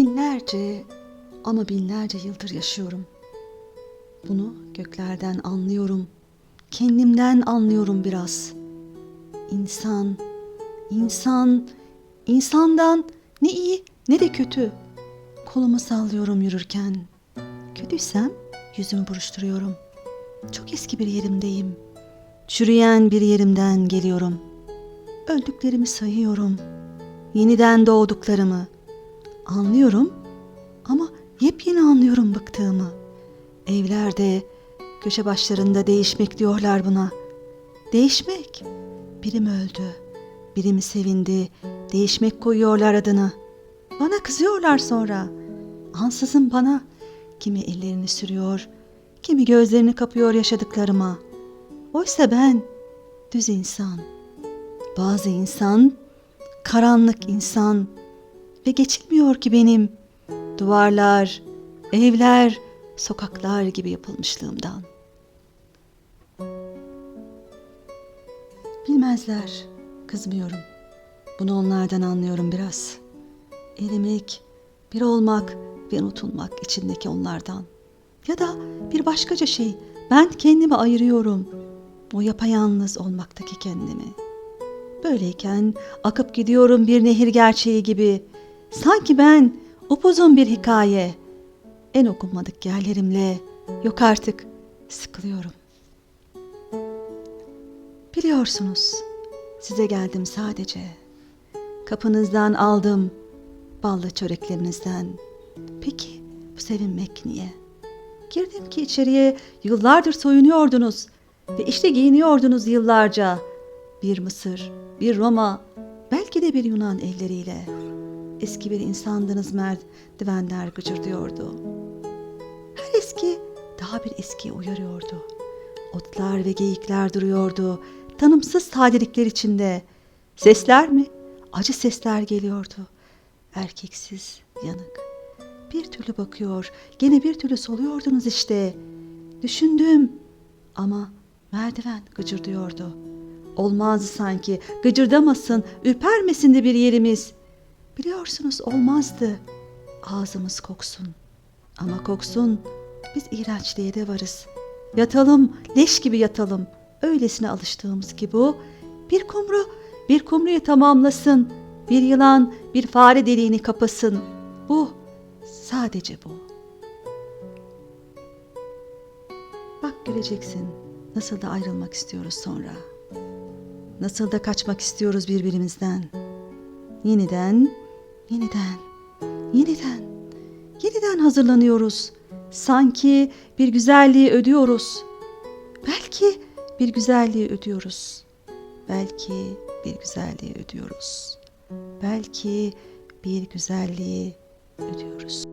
Binlerce ama binlerce yıldır yaşıyorum. Bunu göklerden anlıyorum. Kendimden anlıyorum biraz. İnsan, insan, insandan ne iyi ne de kötü. Kolumu sallıyorum yürürken. Kötüysem yüzümü buruşturuyorum. Çok eski bir yerimdeyim. Çürüyen bir yerimden geliyorum. Öldüklerimi sayıyorum. Yeniden doğduklarımı. Anlıyorum ama yepyeni anlıyorum bıktığımı. Evlerde, köşe başlarında değişmek diyorlar buna. Değişmek. Birim öldü, birimi sevindi, değişmek koyuyorlar adını. Bana kızıyorlar sonra. Ansızın bana. Kimi ellerini sürüyor, kimi gözlerini kapıyor yaşadıklarıma. Oysa ben düz insan. Bazı insan, karanlık insan ve geçilmiyor ki benim duvarlar, evler, sokaklar gibi yapılmışlığımdan. Bilmezler, kızmıyorum. Bunu onlardan anlıyorum biraz. Erimek, bir olmak ve unutulmak içindeki onlardan. Ya da bir başkaca şey, ben kendimi ayırıyorum. O yapayalnız olmaktaki kendimi. Böyleyken akıp gidiyorum bir nehir gerçeği gibi. Sanki ben upuzun bir hikaye. En okunmadık yerlerimle yok artık sıkılıyorum. Biliyorsunuz size geldim sadece. Kapınızdan aldım ballı çöreklerinizden. Peki bu sevinmek niye? Girdim ki içeriye yıllardır soyunuyordunuz ve işte giyiniyordunuz yıllarca. Bir Mısır, bir Roma, belki de bir Yunan elleriyle. Eski bir insandınız merdivenler gıcırdıyordu. Her eski daha bir eskiye uyarıyordu. Otlar ve geyikler duruyordu. Tanımsız sadelikler içinde. Sesler mi? Acı sesler geliyordu. Erkeksiz, yanık. Bir türlü bakıyor, gene bir türlü soluyordunuz işte. Düşündüm ama merdiven gıcırdıyordu. Olmazdı sanki, gıcırdamasın, ürpermesin de bir yerimiz. Biliyorsunuz olmazdı. Ağzımız koksun. Ama koksun, biz iğrençliğe de varız. Yatalım, leş gibi yatalım. Öylesine alıştığımız ki bu. Bir kumru, bir kumruyu tamamlasın. Bir yılan, bir fare deliğini kapasın. Bu, sadece bu. Bak göreceksin nasıl da ayrılmak istiyoruz sonra. Nasıl da kaçmak istiyoruz birbirimizden. Yeniden, yeniden, yeniden, yeniden hazırlanıyoruz. Sanki bir güzelliği ödüyoruz. Belki bir güzelliği ödüyoruz. Belki bir güzelliği ödüyoruz. Belki bir güzelliği ödüyoruz.